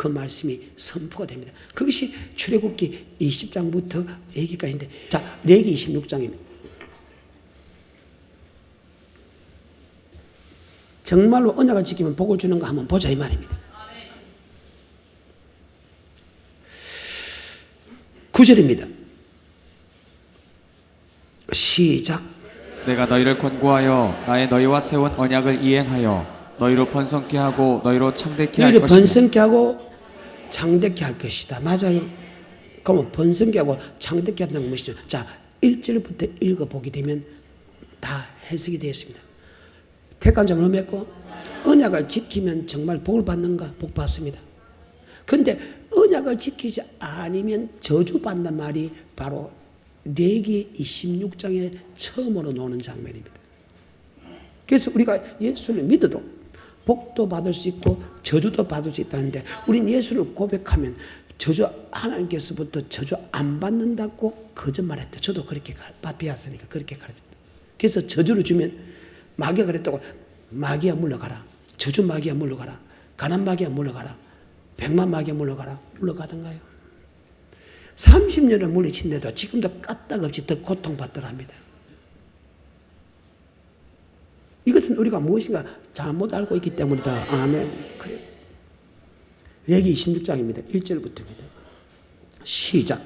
그 말씀이 선포가 됩니다. 그것이 출애굽기 20장부터 레기까지인데 자 레기 26장입니다. 정말로 언약을 지키면 복을 주는 거 한번 보자 이 말입니다. 구절입니다 시작. 내가 너희를 권고하여 나의 너희와 세운 언약을 이행하여 너희로 번성케 하고 너희로 창대케 할 너희를 것이다. 번성케 하고 창대케 할 것이다. 맞아요. 그러면 번성케 하고 창대케 한다는 건 무엇이죠? 자, 1절부터 읽어보게 되면 다 해석이 되어 있습니다. 택한 점을 맺고 언약을 지키면 정말 복을 받는가? 복 받습니다. 근데 언약을 지키지 않으면 저주받는 말이 바로 레기 26장에 처음으로 나오는 장면입니다. 그래서 우리가 예수를 믿어도 복도 받을 수 있고 저주도 받을 수 있다는데 우린 예수를 고백하면 저주 하나님께서부터 저주 안 받는다고 거짓말했다. 저도 그렇게 배웠으니까 그렇게 가르쳤다. 그래서 저주를 주면 마귀가 그랬다고 마귀야 물러가라. 저주 마귀야 물러가라. 가난 마귀야 물러가라. 백만 마귀야 물러가라. 물러가던가요? 30년을 물리친데도 지금도 까딱없이 더 고통받더랍니다. 이것은 우리가 무엇인가 잘못 알고 있기 때문이다. 아멘. 그래. 레기 26장입니다. 1절부터입니다. 시작.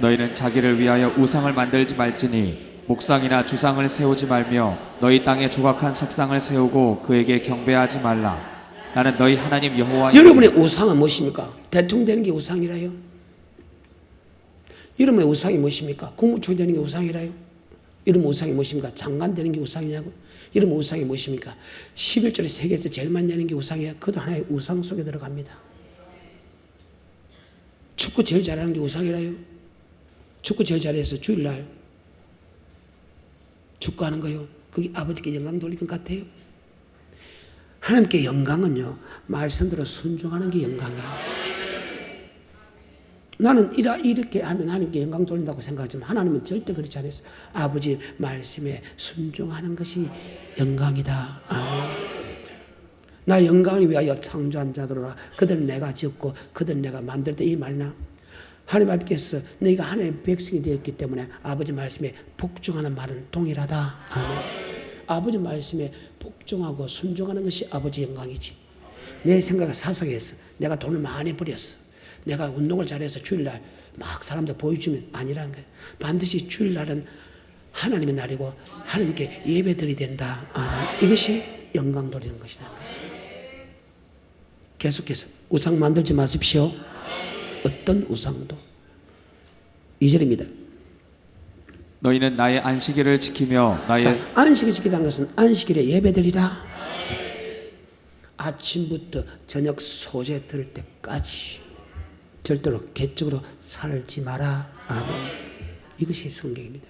너희는 자기를 위하여 우상을 만들지 말지니 목상이나 주상을 세우지 말며 너희 땅에 조각한 석상을 세우고 그에게 경배하지 말라. 나는 너희 하나님 여호와 여러분의 우상은 무엇입니까? 대통령 되는 게 우상이라요. 여러분의 우상이 무엇입니까? 국무총리 되는 게 우상이라요. 여러분 우상이 무엇입니까? 장관 되는 게 우상이냐고. 여러분 우상이 무엇입니까? 11절에 세계에서 제일 많이 내는 게 우상이야. 그것도 하나의 우상 속에 들어갑니다. 축구 제일 잘하는 게 우상이라요. 축구 제일 잘해서 주일날 축구하는 거요. 그게 아버지께 영광 돌릴 것 같아요. 하나님께 영광은요, 말씀대로 순종하는 게 영광이에요. 나는 이라, 이렇게 하면 하나님께 영광 돌린다고 생각하지만 하나님은 절대 그렇지 않았어. 아버지 말씀에 순종하는 것이 영광이다. 아멘. 나 영광을 위하여 창조한 자들아 그들 내가 지었고 그들 내가 만들 때 이 말이나 하나님 아버지께서 너희가 하나님의 백성이 되었기 때문에 아버지 말씀에 복종하는 말은 동일하다. 아멘. 아버지 말씀에 복종하고 순종하는 것이 아버지 영광이지. 내 생각을 사상해서 내가 돈을 많이 버렸어. 내가 운동을 잘해서 주일날 막 사람들 보여주면 아니라는 거예요. 반드시 주일날은 하나님의 날이고 하나님께 예배드려야 된다. 아멘. 이것이 영광 돌리는 것이다. 계속해서 우상 만들지 마십시오. 어떤 우상도. 2절입니다. 너희는 나의 안식일을 지키며 나의 자, 안식을 지키다는 것은 안식일에 예배드리라. 아침부터 저녁 소재 들을 때까지 절대로 개적으로 살지 마라. 아멘. 이것이 성경입니다.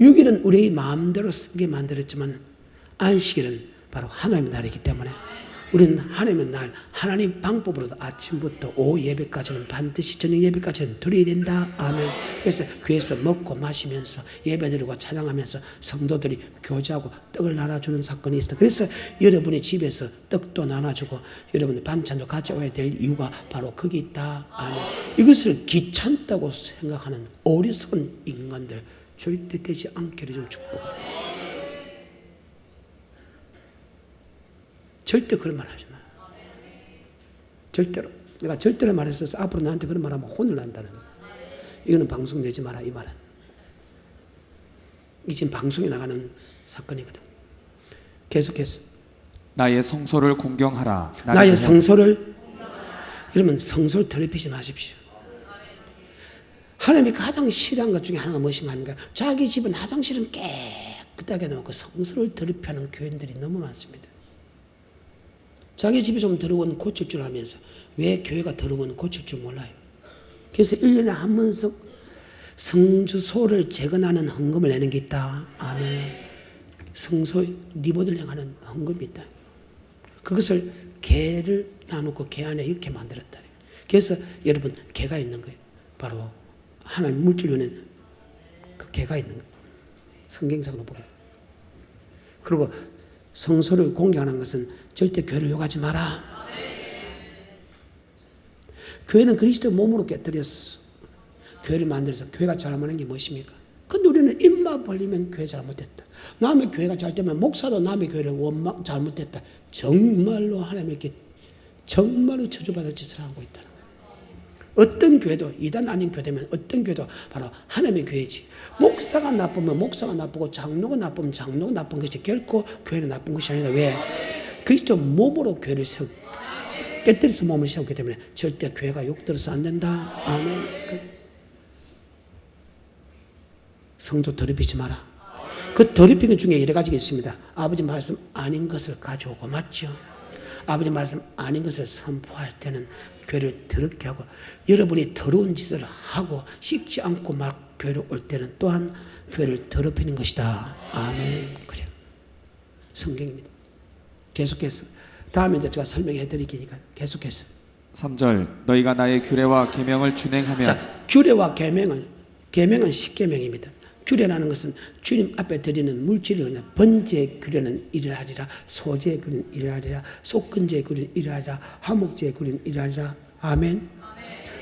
6일은 우리의 마음대로 쓰게 만들었지만 안식일은 바로 하나님의 날이기 때문에 우리는 하나님의 날 하나님 방법으로 아침부터 오후 예배까지는 반드시 저녁 예배까지는 드려야 된다. 아멘. 그래서 교회에서 먹고 마시면서 예배드리고 찬양하면서 성도들이 교제하고 떡을 나눠주는 사건이 있어. 그래서 여러분의 집에서 떡도 나눠주고 여러분의 반찬도 가져와야 될 이유가 바로 거기 있다. 아멘. 이것을 귀찮다고 생각하는 어리석은 인간들 절대 되지 않기를 좀 축복합니다. 절대 그런 말 하지 마. 절대로. 내가 절대로 말했어서 앞으로 나한테 그런 말 하면 혼을 난다는 거죠. 이거는 방송되지 마라, 이 말은. 이 지금 방송에 나가는 사건이거든. 계속해서. 나의 성소를 공경하라. 나의 그냥 성소를, 여러분, 성소를 더럽히지 마십시오. 하나님이 가장 싫어하는 것 중에 하나가 무엇인가 하니까 자기 집은 화장실은 깨끗하게 놓고 성소를 더럽히는 교인들이 너무 많습니다. 자기 집이 좀 더러운 고칠 줄 알면서 왜 교회가 더러운 고칠 줄 몰라요. 그래서 1년에 한 번씩 성주소를 재건하는 헌금을 내는 게 있다. 아멘. 성소 리모델링 하는 헌금이 있다. 그것을 개를 나누고 개 안에 이렇게 만들었다. 그래서 여러분 개가 있는 거예요. 바로 하나님 물질로는 그 개가 있는 거예요. 성경상으로 보게 돼. 그리고 성소를 공개하는 것은 절대 교회를 욕하지 마라. 교회는 그리스도 몸으로 깨뜨렸어. 교회를 만들어서 교회가 잘못한 게 무엇입니까? 근데 우리는 입만 벌리면 교회 잘못됐다. 남의 교회가 잘 되면 목사도 남의 교회를 원망 잘못됐다. 정말로 하나님께 정말로 저주받을 짓을 하고 거예요. 어떤 교회도 이단 아닌 교회면 어떤 교회도 바로 하나님의 교회지. 목사가 나쁘면 목사가 나쁘고 장로가 나쁘면 장로가 나쁜 것이 결코 교회는 나쁜 것이 아니다. 왜? 그리스도 몸으로 교회를 세우 깨뜨려서 몸을 세우기 때문에 절대 교회가 욕들어서 안 된다. 아멘. 그 성도 더럽히지 마라. 그 더럽히는 중에 여러 가지가 있습니다. 아버지 말씀 아닌 것을 가져오고 맞죠? 아버지 말씀 아닌 것을 선포할 때는 교회를 더럽게 하고 여러분이 더러운 짓을 하고 씻지 않고 막 교회로 올 때는 또한 교회를 더럽히는 것이다. 아멘. 그래요. 성경입니다. 계속해서 다음에 이제 제가 설명해 드리니까 계속해서 3절 너희가 나의 규례와 계명을 준행하면 자, 규례와 계명은 계명은 십계명입니다. 규례라는 것은 주님 앞에 드리는 그냥 번제 규례는 이러하리라, 소제 규례는 이러하리라, 속근제 규례는 이러하리라, 화목제 규례는 이러하리라. 아멘.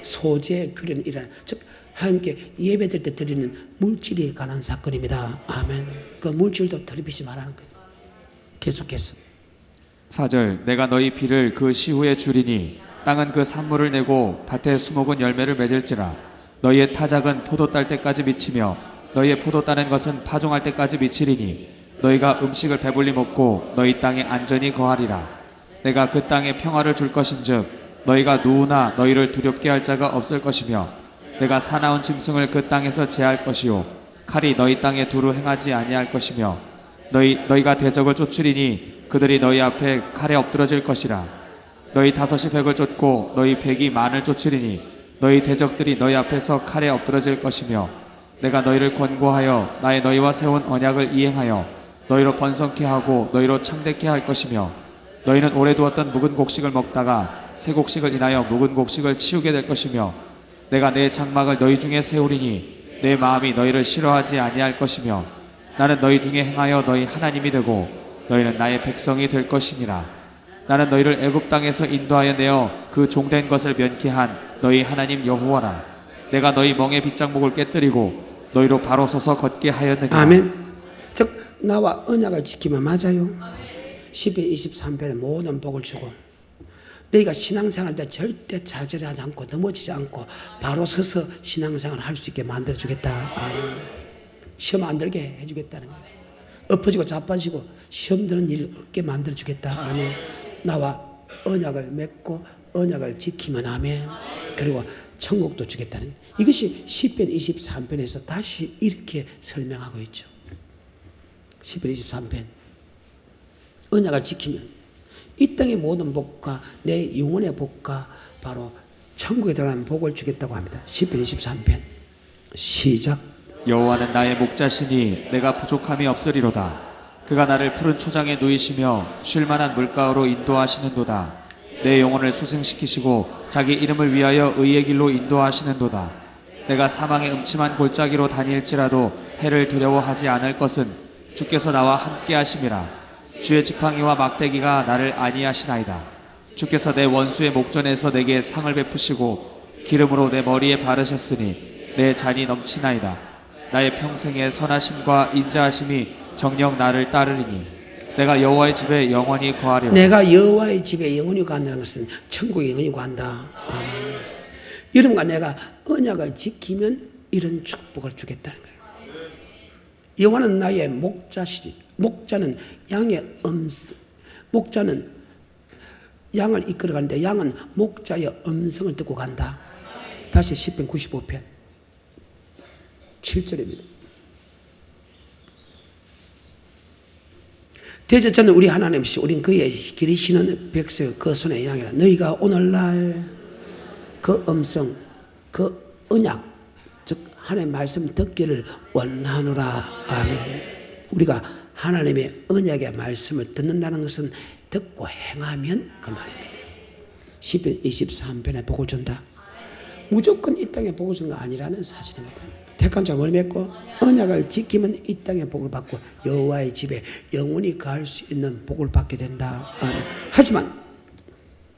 소제 규례는 이러하리라. 즉 하나님께 예배드릴 때 드리는 물질에 관한 사건입니다. 아멘. 그 물질도 더럽히지 말라는 거예요. 계속해서 4절 내가 너희 비를 그 시후에 주리니 땅은 그 산물을 내고 밭에 수목은 열매를 맺을지라 너희의 타작은 포도 딸 때까지 미치며 너희의 포도 따는 것은 파종할 때까지 미치리니 너희가 음식을 배불리 먹고 너희 땅에 안전히 거하리라. 내가 그 땅에 평화를 줄 것인즉 너희가 누구나 너희를 두렵게 할 자가 없을 것이며 내가 사나운 짐승을 그 땅에서 제할 것이요 칼이 너희 땅에 두루 행하지 아니할 것이며 너희 너희가 대적을 쫓으리니 그들이 너희 앞에 칼에 엎드러질 것이라. 너희 다섯이 백을 쫓고 너희 백이 만을 쫓으리니 너희 대적들이 너희 앞에서 칼에 엎드러질 것이며 내가 너희를 권고하여 나의 너희와 세운 언약을 이행하여 너희로 번성케 하고 너희로 창대케 할 것이며 너희는 오래 두었던 묵은 곡식을 먹다가 새 곡식을 인하여 묵은 곡식을 치우게 될 것이며 내가 내 장막을 너희 중에 세우리니 내 마음이 너희를 싫어하지 아니할 것이며 나는 너희 중에 행하여 너희 하나님이 되고 너희는 나의 백성이 될 것이니라. 나는 너희를 애굽 땅에서 인도하여 내어 그 종된 것을 면케한 너희 하나님 여호와라. 내가 너희 멍에 빗장목을 깨뜨리고 너희로 바로 서서 걷게 하였느니라 아멘. 즉 나와 언약을 지키면 맞아요. 10회 23편에 모든 복을 주고 너희가 신앙생활 때 절대 좌절하지 않고 넘어지지 않고 바로 서서 신앙생활을 할수 있게 만들어 주겠다. 시험 안 들게 해 주겠다는 거예요. 엎어지고 자빠지고 시험 드는 일 없게 만들어 주겠다. 아멘. 나와 언약을 맺고 언약을 지키면 아멘. 그리고 천국도 주겠다는 이것이 10편 23편에서 다시 이렇게 설명하고 있죠. 10편 23편 언약을 지키면 이 땅의 모든 복과 내 영혼의 복과 바로 천국에 들어가는 복을 주겠다고 합니다. 10편 23편 시작 여호와는 나의 목자시니 내가 부족함이 없으리로다. 그가 나를 푸른 초장에 누이시며 쉴만한 물가로 인도하시는도다. 내 영혼을 소생시키시고 자기 이름을 위하여 의의 길로 인도하시는도다. 내가 사망의 음침한 골짜기로 다닐지라도 해를 두려워하지 않을 것은 주께서 나와 함께 하심이라. 주의 지팡이와 막대기가 나를 안위하시나이다. 주께서 내 원수의 목전에서 내게 상을 베푸시고 기름으로 내 머리에 바르셨으니 내 잔이 넘치나이다. 나의 평생의 선하심과 인자하심이 정녕 나를 따르리니 내가 여호와의 집에 영원히 거하리라. 내가 여호와의 집에 영원히 간다는 것은 천국에 영원히 간다. 아멘. 여러분과 내가 언약을 지키면 이런 축복을 주겠다는 거예요. 여호와는 나의 목자시지. 목자는 양의 음성. 목자는 양을 이끌어 가는데 양은 목자의 음성을 듣고 간다. 다시 10편 95편 7절입니다. 대제자는 우리 하나님이시 우린 그의 기리시는 백성 그 손의 양이라. 너희가 오늘날 그 음성 그 언약 즉 하나님의 말씀 듣기를 원하노라. 아멘. 우리가 하나님의 언약의 말씀을 듣는다는 것은 듣고 행하면 그 말입니다. 10편 23편에 복을 준다. 무조건 이 땅에 복을 준 거 아니라는 사실입니다 택한 자뭘 맺고 언약을 지키면 이 땅에 복을 받고 여호와의 집에 영원히 갈수 있는 복을 받게 된다. 아멘. 하지만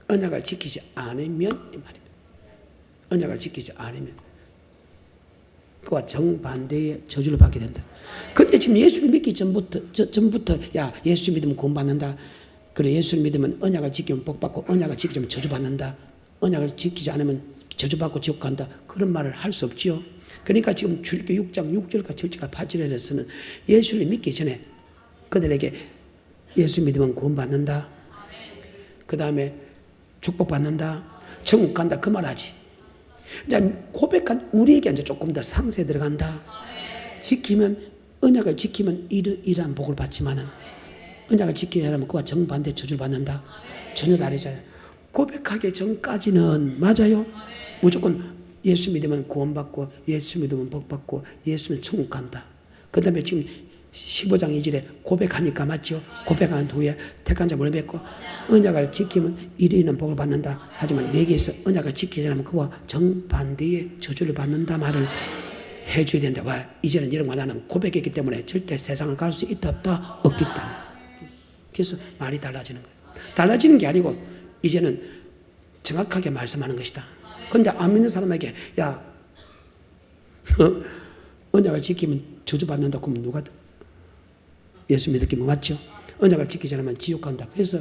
언약을 지키지 않으면 이 말입니다. 언약을 지키지 않으면 그와 정반대의 저주를 받게 된다. 근데 지금 예수를 믿기 전부터 저, 전부터 야 예수 믿으면 구원 받는다. 그래 예수를 믿으면 언약을 지키면 복 받고 언약을 지키면 저주 받는다. 언약을 지키지 않으면 저주받고 지옥 간다. 그런 말을 할 수 없지요. 그러니까 지금 출애굽 6장 6절과 7절과 8절에서는 예수를 믿기 전에 그들에게 예수 믿으면 구원받는다. 그 다음에 축복받는다. 천국 간다. 그 말 하지. 이제 고백한 우리에게 이제 조금 더 상세 들어간다. 지키면 언약을 지키면 이러, 이러한 복을 받지만은 언약을 지키지 않으면 그와 정반대 저주를 받는다. 전혀 다르잖아요. 고백하기 전까지는 맞아요. 무조건 예수 믿으면 구원받고 예수 믿으면 복받고 예수 믿으면 천국 간다. 그 다음에 지금 15장 2절에 고백하니까 맞죠? 고백한 후에 택한 자 물뱉고 언약을 지키면 이리는 복을 받는다. 하지만 내게서 언약을 지키지 않으면 그와 정반대의 저주를 받는다 말을 해줘야 된다. 왜? 이제는 이런 거 나는 고백했기 때문에 절대 세상을 갈 수 있다 없다 없기 때문에. 그래서 말이 달라지는 거예요. 달라지는 게 아니고 이제는 정확하게 말씀하는 것이다. 근데 안 믿는 사람에게 야 언약을 지키면 저주받는다 그러면 누가 예수 믿기면 맞죠? 언약을 지키지 않으면 지옥 간다. 그래서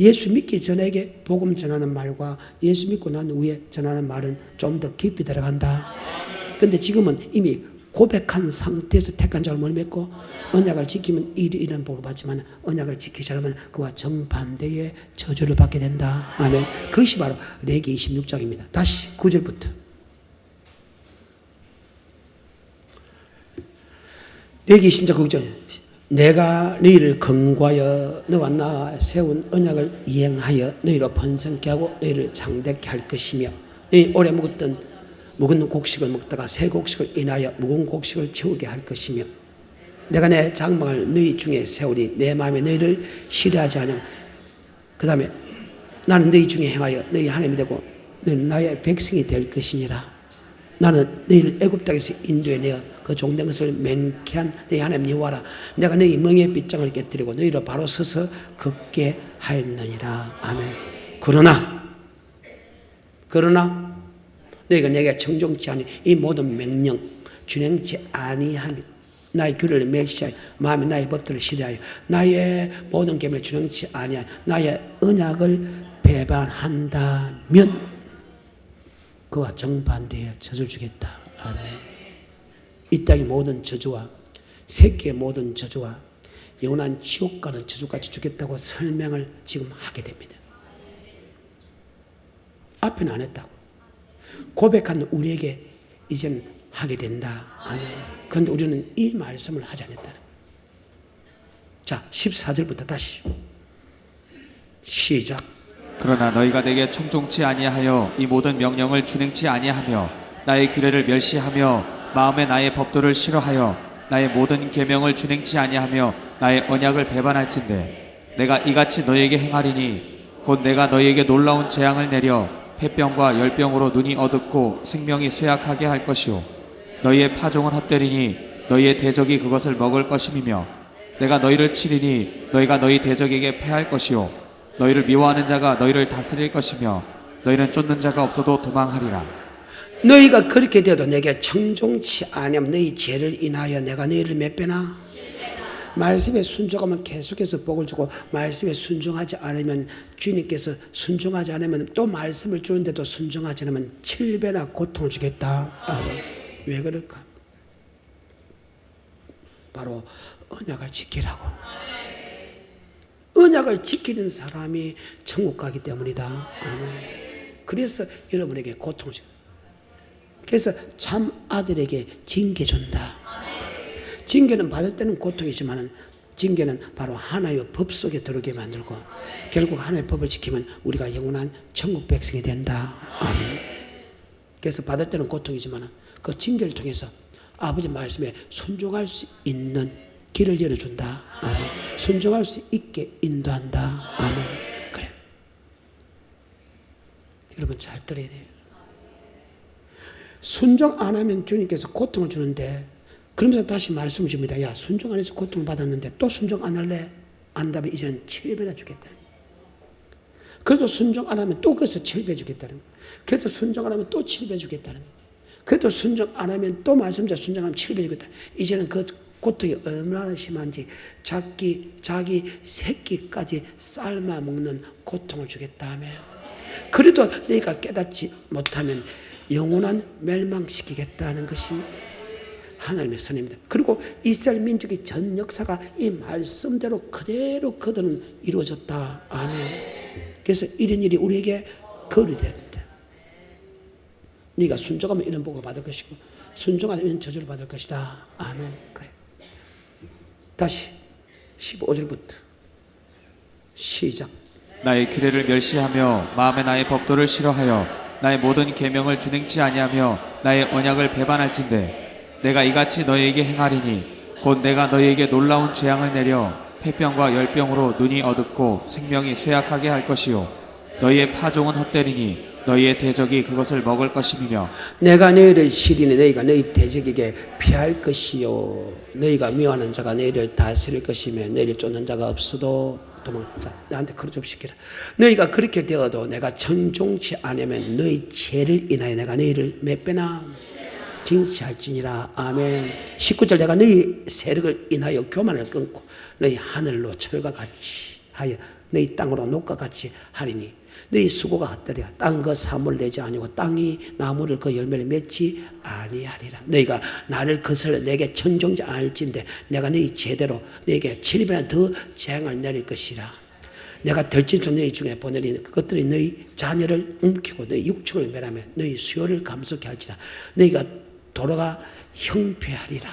예수 믿기 전에게 복음 전하는 말과 예수 믿고 난 후에 전하는 말은 좀 더 깊이 들어간다. 근데 지금은 이미 고백한 상태에서 택한 못 맺고 언약을 지키면 이리 이런 복을 받지만 언약을 지키지 않으면 그와 정반대의 저주를 받게 된다. 아멘. 그것이 바로 레기 26장입니다. 다시 9절부터. 레기 26장 9절. 내가 너희를 건과여 너와 나 세운 언약을 이행하여 너희로 번성케 하고 너희를 장대케 할 것이며 너희 오래 먹었던 묵은 곡식을 먹다가 새 곡식을 인하여 묵은 곡식을 채우게 할 것이며 내가 내 장막을 너희 중에 세우니 내 마음에 너희를 싫어하지 않으면 그 다음에 나는 너희 중에 행하여 너희 하나님이 되고 너희는 나의 백성이 될 것이니라. 나는 너희를 애굽 땅에서 인도해 내어 그 종된 것을 맹쾌한 너희 하나님 여호와라. 내가 너희 멍에 빗장을 깨뜨리고 너희로 바로 서서 걷게 하였느니라. 아멘. 그러나 그러나 너희가 내게 청종치 아니 이 모든 명령 준행치 아니하며 나의 규례를 멸시하여 마음에 나의 법들을 싫어하여 나의 모든 계명을 준행치 아니하여 나의 언약을 배반한다면 그와 정반대의 저주를 주겠다. 아멘. 이 땅의 모든 저주와 세계의 모든 저주와 영원한 지옥 가는 저주까지 주겠다고 설명을 지금 하게 됩니다. 앞에는 안 했다고. 고백한 우리에게 이제는 하게 된다. 아멘. 그런데 우리는 이 말씀을 하지 거예요. 자, 14절부터 다시. 시작. 그러나 너희가 내게 청종치 아니하여 이 모든 명령을 준행치 아니하며 나의 규례를 멸시하며 마음에 나의 법도를 싫어하여 나의 모든 계명을 준행치 아니하며 나의 언약을 배반할진대 내가 이같이 너희에게 행하리니 곧 내가 너희에게 놀라운 재앙을 내려 폐병과 열병으로 눈이 어둡고 생명이 쇠약하게 할 것이요 너희의 파종은 헛되리니 너희의 대적이 그것을 먹을 것임이며 내가 너희를 치리니 너희가 너희 대적에게 패할 것이요 너희를 미워하는 자가 너희를 다스릴 것이며 너희는 쫓는 자가 없어도 도망하리라. 너희가 그렇게 되어도 내게 청종치 아니하면 너희 죄를 인하여 내가 너희를 몇 배나 말씀에 순종하면 계속해서 복을 주고 말씀에 순종하지 않으면 주님께서 순종하지 않으면 또 말씀을 주는데도 순종하지 않으면 7배나 고통을 주겠다. 아, 왜 그럴까? 바로 언약을 지키라고. 언약을 지키는 사람이 천국 가기 때문이다. 아멘. 그래서 여러분에게 고통을 주. 그래서 참 아들에게 징계 준다. 징계는 받을 때는 고통이지만은 징계는 바로 하나의 법 속에 들어오게 만들고 결국 하나의 법을 지키면 우리가 영원한 천국 백성이 된다. 아멘. 그래서 받을 때는 고통이지만은 그 징계를 통해서 아버지 말씀에 순종할 수 있는 길을 열어준다. 아멘. 순종할 수 있게 인도한다. 아멘. 그래. 여러분 잘 들어야 돼요. 순종 안 하면 주님께서 고통을 주는데 그러면서 다시 말씀을 줍니다. 야 순종 안 해서 고통을 받았는데 또 순종 안 할래? 안 한다면 이제는 7배나 주겠다. 그래도 순종 안 하면 또 그것을 7배 주겠다는. 그래서 순종 안 하면 또 칠배 주겠다는 거예요. 그래도 순종 안 하면 또 말씀대로 순종하면 칠배 주겠다. 이제는 그 고통이 얼마나 심한지 자기 자기 새끼까지 삶아 먹는 고통을 주겠다 하면 그래도 내가 깨닫지 못하면 영원한 멸망시키겠다는 것이 하나님의 선입니다. 그리고 이스라엘 민족의 전 역사가 이 말씀대로 그대로 그들은 이루어졌다. 아멘. 그래서 이런 일이 우리에게 거리 된다. 네가 순종하면 이런 복을 받을 것이고 순종하면 저주를 받을 것이다. 아멘. 그래. 다시 15절부터 시작. 나의 규례를 멸시하며 마음에 나의 법도를 싫어하여 나의 모든 계명을 준행치 아니하며 나의 언약을 배반할진대 내가 이같이 너희에게 행하리니 곧 내가 너희에게 놀라운 재앙을 내려 폐병과 열병으로 눈이 어둡고 생명이 쇠약하게 할 것이요. 너희의 파종은 헛되리니 너희의 대적이 그것을 먹을 것임이며 내가 너희를 시리니 너희가 너희 대적에게 피할 것이요. 너희가 미워하는 자가 너희를 다스릴 것이며 너희를 쫓는 자가 없어도 도망자. 나한테 그러 좀 시키라. 너희가 그렇게 되어도 내가 전종치 않으면 너희 죄를 인하여 내가 너희를 몇 배나 징치할지니라. 아멘. 19절 내가 너희 세력을 인하여 교만을 끊고 너희 하늘로 철과 같이 하여 너희 땅으로 녹과 같이 하리니 너희 수고가 헛되리라. 땅그 사물 내지 아니고 땅이 나무를 그 열매를 맺지 아니하리라. 너희가 나를 거슬러 내게 천종지 않을진데 내가 너희 제대로 너에게 칠배나 더 재앙을 내릴 것이라. 내가 덜진수 너희 중에 보내리니 그것들이 너희 자녀를 움키고 너희 육축을 멸하며 너희 수요를 감속케 할지다. 너희가 돌아가 형폐하리라.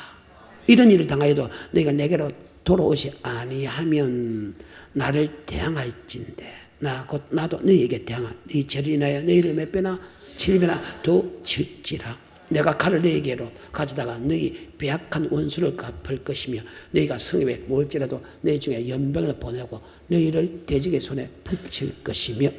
이런 일을 당하여도 너희가 내게로 돌아오지 아니하면 나를 대항할진대. 나 곧 나도 너희에게 대항하 너희 죄를 인하여 너희를 몇 배나 칠 배나 더 칠지라. 내가 칼을 너희에게로 가져다가 너희 배약한 원수를 갚을 것이며 너희가 성읍에 모일지라도 너희 중에 연병을 보내고 너희를 대적의 손에 붙일 것이며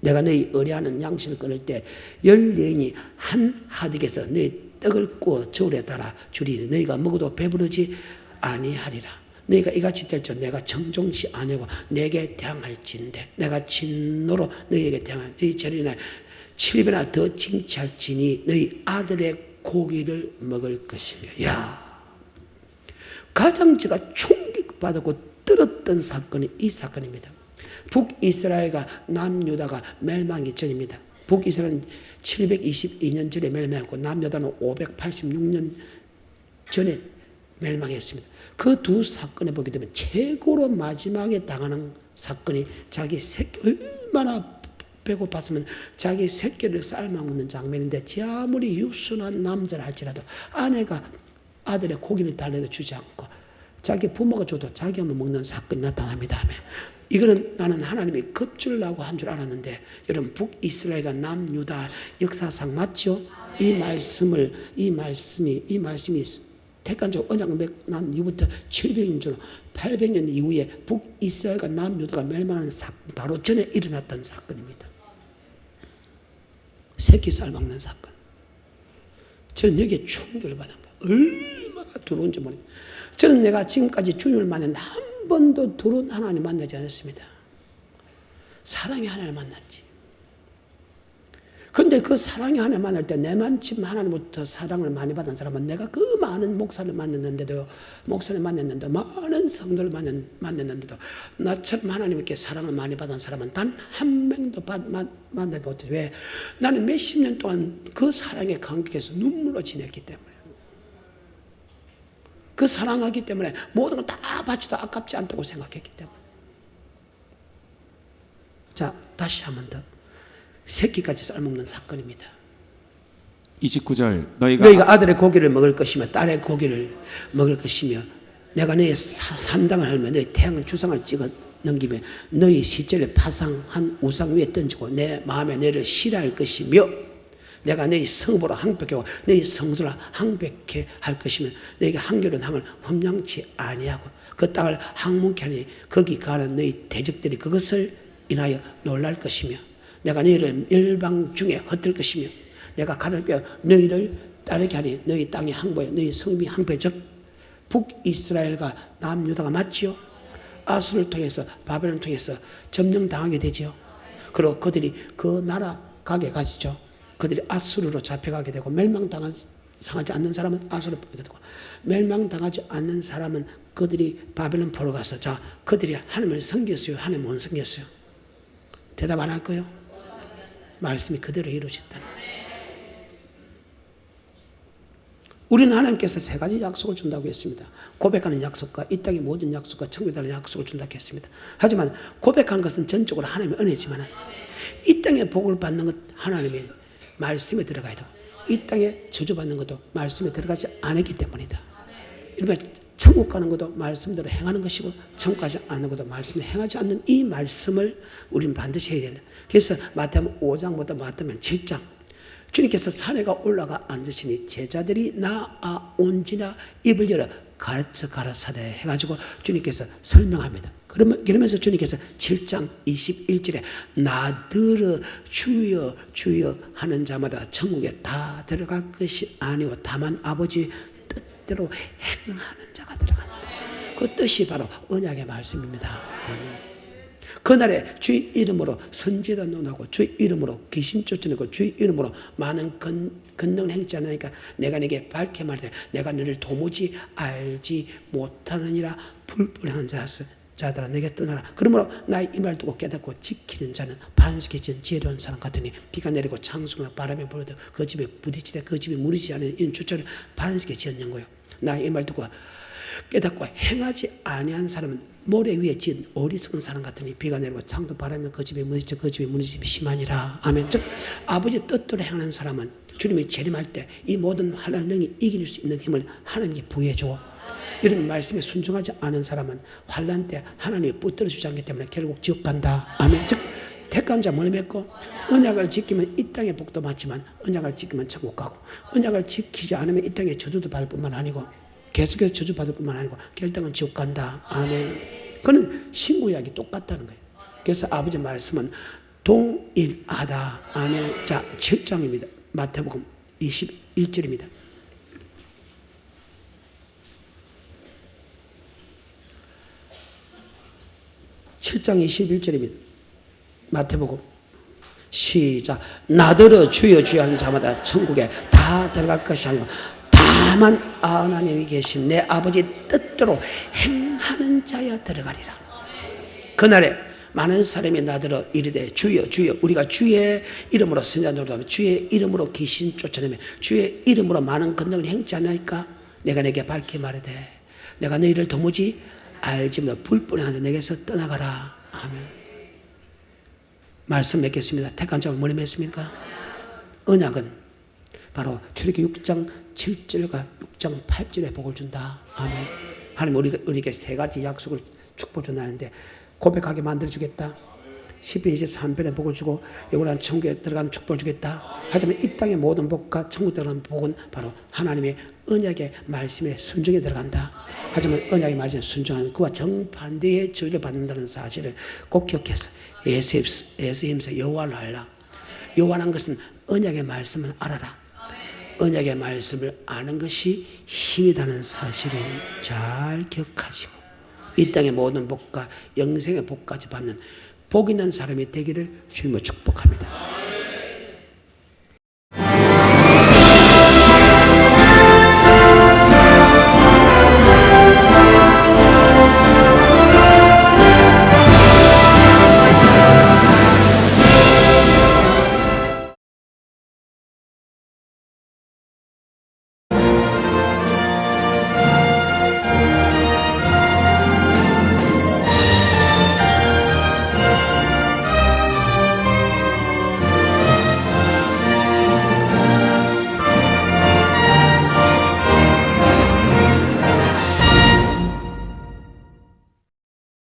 내가 너희 의뢰하는 양식을 끊을 때 열 여인이 한 하득에서 너희 떡을 구워 저울에 달아 주리니 너희가 먹어도 배부르지 아니하리라 너희가 이같이 될 줄 내가 정종치 아니고 내게 대항할진대 내가 진노로 너희에게 대항할 너희 인하여 칠배나 더 징치할지니 너희 아들의 고기를 먹을 것이며 야 가장 제가 충격받았고 떨었던 사건이 이 사건입니다. 북이스라엘과 남유다가 멸망이 전입니다. 북이스라엘은 722년 전에 멸망했고 남유다는 586년 전에 멸망했습니다. 그 두 사건을 보게 되면 최고로 마지막에 당하는 사건이 자기 새끼 얼마나 배고팠으면 자기 새끼를 삶아 먹는 장면인데 제 아무리 유순한 남자라 할지라도 아내가 아들의 고기를 달래도 주지 않고 자기 부모가 줘도 자기만 먹는 사건이 나타납니다. 이거는 나는 하나님이 겁줄라고 한 줄 알았는데 여러분 북이스라엘과 남유다 역사상 맞죠? 이 말씀을 이 말씀이 이 말씀이 택간적 언약을 난 이후부터 700년 전 800년 이후에 북이스라엘과 남유다가 멸망하는 사건 바로 전에 일어났던 사건입니다. 새끼 쌀 먹는 사건. 저는 여기에 충격을 받은 거예요. 얼마나 두려운지 모릅니다. 저는 내가 지금까지 주님을 만났는데 한 번도 두려운 하나님 만나지 않았습니다. 사랑의 하나님을 만났지. 근데 그 사랑의 하나님 만날 때 내만큼 하나님부터 사랑을 많이 받은 사람은 내가 그 많은 목사를 만났는데도 목사를 만났는데 많은 성도를 만났, 만났는데도 나처럼 하나님께 사랑을 많이 받은 사람은 단 한 명도 만나지 못해 왜? 나는 몇십 년 동안 그 사랑의 관계에서 눈물로 지냈기 때문에 그 사랑하기 때문에 모든 걸 다 바쳐도 아깝지 않다고 생각했기 때문에. 자 다시 한 번 더. 새끼까지 쌀먹는 사건입니다. 29절 너희가 너희가 아들의 고기를 먹을 것이며 딸의 고기를 먹을 것이며 내가 너희 사- 산당을 하며 너희 태양의 주상을 찍어 넘기며 너희 시절에 파상한 우상 위에 던지고 내 마음에 너희를 싫어할 것이며 내가 너희 성부로 항백하고 너희 성수를 항백해 할 것이며 너희가 한결은 항을 험량치 아니하고 그 땅을 항문케 하니 거기 가는 너희 대적들이 그것을 인하여 놀랄 것이며 내가 너희를 일방 중에 흩을 것이며 내가 칼을 빼어 너희를 따르게 하니 너희 땅이 항보에 너희 성이 항배적 북이스라엘과 남유다가 맞지요? 아수를 통해서 바벨을 통해서 점령당하게 되지요. 그리고 그들이 그 나라 가게 가시죠. 그들이 아수르로 잡혀가게 되고 멸망당한 상하지 않는 사람은 아수르로 되고 멸망당하지 않는 사람은 그들이 바벨론 포로 가서 자 그들이 하나님을 섬겼어요. 하나님 못 섬겼어요. 대답 안 할 거요? 말씀이 그대로 이루어졌다는 거예요. 우리는 하나님께서 세 가지 약속을 준다고 했습니다. 고백하는 약속과 이 땅의 모든 약속과 천국에 달하는 약속을 준다고 했습니다. 하지만 고백한 것은 전적으로 하나님의 은혜지만 이 땅에 복을 받는 것 하나님의 말씀에 들어가야 되고 이 땅에 저주받는 것도 말씀에 들어가지 않았기 때문이다. 그러니까 천국 가는 것도 말씀대로 행하는 것이고 천국 가지 않는 것도 말씀을 행하지 않는 이 말씀을 우리는 반드시 해야 된다. 그래서 마태복음 5장부터 마태복음 7장 주님께서 산에가 올라가 앉으시니 제자들이 나아온지나 입을 열어 가르쳐 가라사대 해가지고 주님께서 설명합니다. 그러면, 그러면서 주님께서 7장 21절에 나들어 주여 주여 하는 자마다 천국에 다 들어갈 것이 아니오 다만 아버지 뜻대로 행하는 자가 들어간다. 그 뜻이 바로 언약의 말씀입니다. 아멘. 그날에 주의 이름으로 선지자 논하고 주의 이름으로 귀신 쫓아내고 주의 이름으로 많은 건, 건능을 행치 않으니까 내가 내게 밝게 말해 내가 너를 도무지 알지 못하느니라 불불한 자스 자들아 내게 떠나라. 그러므로 나의 이 말 두고 깨닫고 지키는 자는 반석에 진 지혜로운 사람 같으니 비가 내리고 창수나 바람이 불어도 그 집에 부딪히되 그 집이 무리지 않은 이런 주처를 반석에 지었는 거요. 나의 이 말 두고 깨닫고 행하지 아니한 사람은 모래 위에 지은 어리석은 사람 같으니 비가 내리고 창도 바람에 그 집에 무너져 그 집에 무너짐이 심하니라. 아멘. 즉 아버지 뜻대로 행하는 사람은 주님이 재림할 때 이 모든 환란 능이 이길 수 있는 힘을 하나님께 부여해 줘 이런 말씀에 순종하지 않은 사람은 환란 때 하나님이 붙들어 주지 않기 때문에 결국 지옥 간다 아멘 즉 택한 자 머리 맺고 언약을 지키면 이 땅의 복도 받지만 언약을 지키면 천국 가고 언약을 지키지 않으면 이 땅의 저주도 받을 뿐만 아니고 계속해서 저주받을 뿐만 아니고 결정은 지옥 간다. 아멘. 그는 신구약이 똑같다는 거예요. 그래서 아버지 말씀은 동일하다. 아멘. 자, 7장입니다. 마태복음 21절입니다. 칠장 21절입니다. 마태복음 시작 나더러 주여 주여 하는 자마다 천국에 다 들어갈 것이 아니요 다만 하나님이 계신 내 아버지 뜻대로 행하는 자야 들어가리라. 그날에 많은 사람이 나더러 이르되 주여 주여 우리가 주의 이름으로 선자 노릇하며 주의 이름으로 귀신 쫓아내며 주의 이름으로 많은 건능을 행치 않나이까 내가 내게 밝게 말하되 내가 너희를 도무지 알지 못 불뿐히 한자 내게서 떠나가라 아멘 말씀 맺겠습니다 택한 자를 뭐니 맺습니까 언약은 바로 출애기 6장 7절과 6장 8절에 복을 준다. 아멘. 하나님 우리가 우리에게 세 가지 약속을 축복 준다는데 고백하게 만들어 주겠다. 10편 23편에 복을 주고 영원한 천국에 들어가는 축복을 주겠다. 하지만 이 땅의 모든 복과 천국 들어가는 복은 바로 하나님의 언약의 말씀에 순종에 들어간다. 하지만 언약의 말씀에 순종하면 그와 정반대의 저주를 받는다는 사실을 꼭 기억해서 에스임서 여호와를 알라. 여호와라는 것은 언약의 말씀을 알아라. 언약의 말씀을 아는 것이 힘이라는 사실을 잘 기억하시고 이 땅의 모든 복과 영생의 복까지 받는 복 있는 사람이 되기를 주님을 축복합니다.